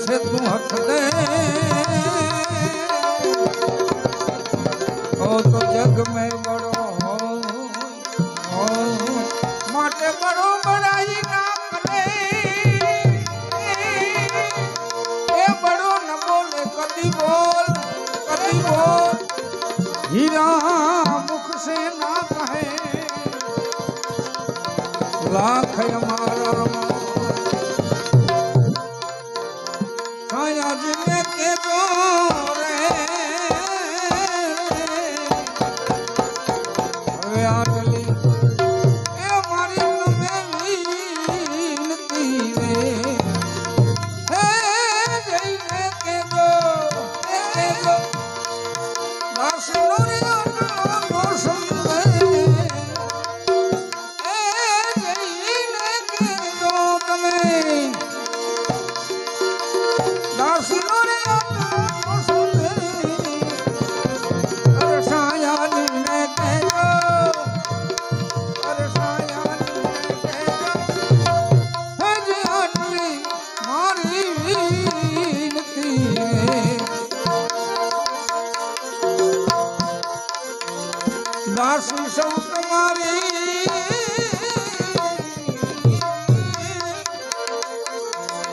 છે તું હક દે. ઓ તો જગ મે બડો માટે બડો બડાઈ ના કરે એ બડો ન બોલે, કદી બોલ કદી બોલ. હીરા મુખ સે ના કહે. લાખ અમારા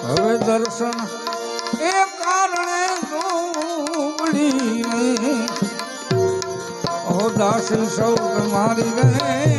હવે દર્શન એ કારણે જોડી ઓ દાસી સૌ મારી રહે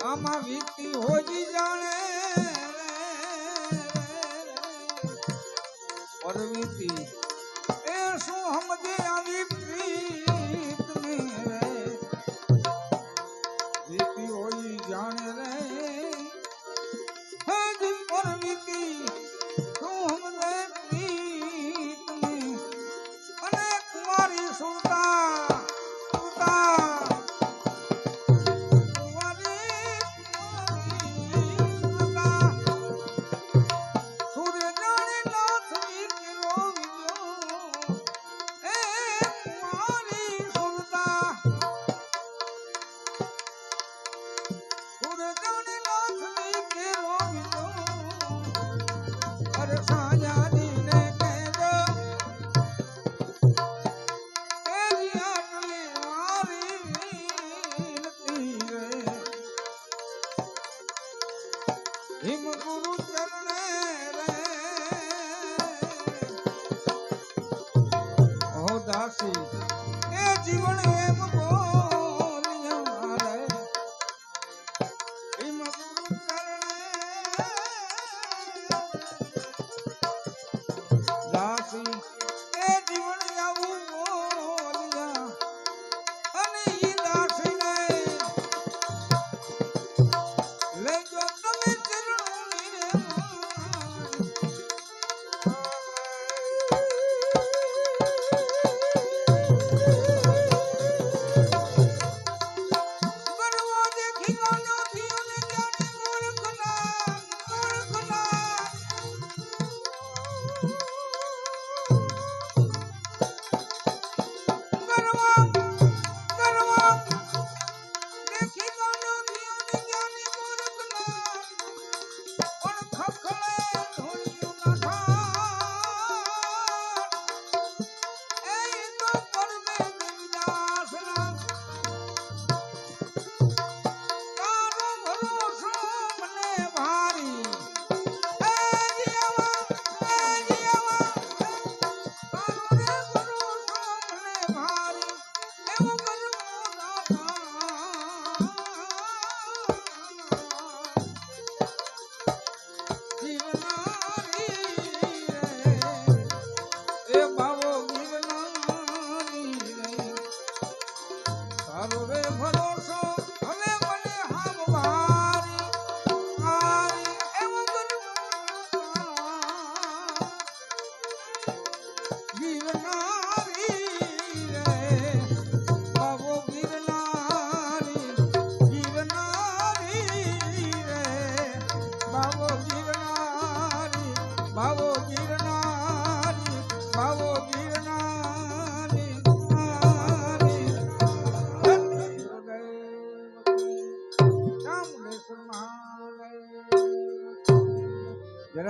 આમાં વીતી હોજી જાણે પરવીતી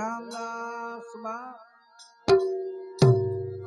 রাঙা আসমান